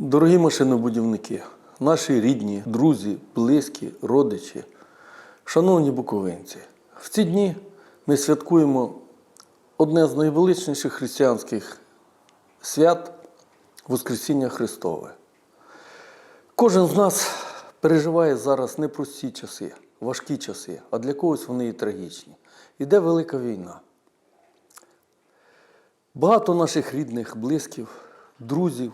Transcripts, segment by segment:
Дорогі машинобудівники, наші рідні, друзі, близькі, родичі, шановні буковинці, в ці дні ми святкуємо одне з найвеличніших християнських свят Воскресіння Христове. Кожен з нас переживає зараз непрості часи, важкі часи, а для когось вони і трагічні. Іде велика війна. Багато наших рідних, близьких, друзів,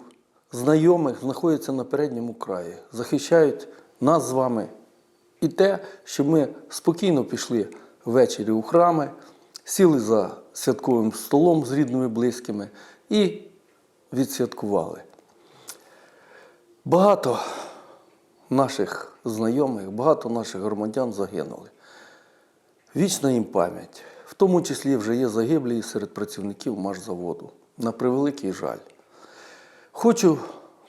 знайомих знаходяться на передньому краї, захищають нас з вами і те, щоб ми спокійно пішли ввечері у храми, сіли за святковим столом з рідними близькими і відсвяткували. Багато наших знайомих, багато наших громадян загинули. Вічна їм пам'ять, в тому числі вже є загиблі серед працівників машзаводу. На превеликий жаль. Хочу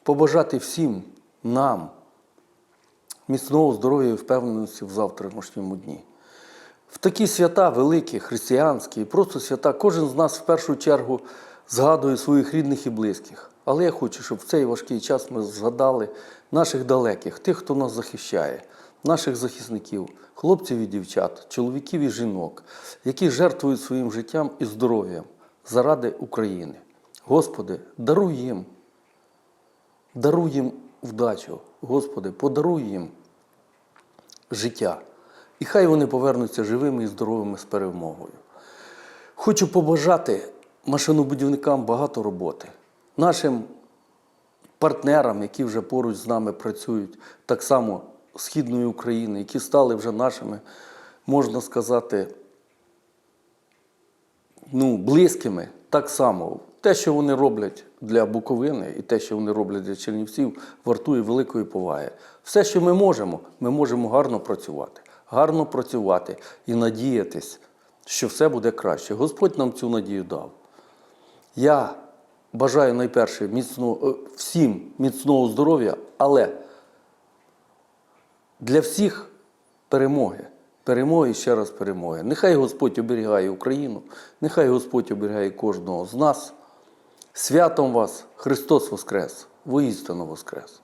побажати всім нам міцного здоров'я і впевненості в завтрашньому дні. В такі свята великі, християнські, і просто свята, кожен з нас в першу чергу згадує своїх рідних і близьких. Але я хочу, щоб в цей важкий час ми згадали наших далеких, тих, хто нас захищає, наших захисників, хлопців і дівчат, чоловіків і жінок, які жертвують своїм життям і здоров'ям заради України. Господи, даруй їм, даруй їм вдачу, Господи, подаруй їм життя. І хай вони повернуться живими і здоровими з перемогою. Хочу побажати машинобудівникам багато роботи, нашим партнерам, які вже поруч з нами працюють, так само Східної України, які стали вже нашими, можна сказати, ну, близькими, так само. Те, що вони роблять для Буковини, і те, що вони роблять для Чернівців, вартує великої поваги. Все, що ми можемо, ми можемо гарно працювати, гарно працювати і надіятись, що все буде краще. Господь нам цю надію дав. Я бажаю найперше міцно, е, всім міцного здоров'я, але для всіх перемоги. Перемоги ще раз перемоги. Нехай Господь оберігає Україну, нехай Господь оберігає кожного з нас. Святом вас! Христос Воскрес! Воістину Воскрес!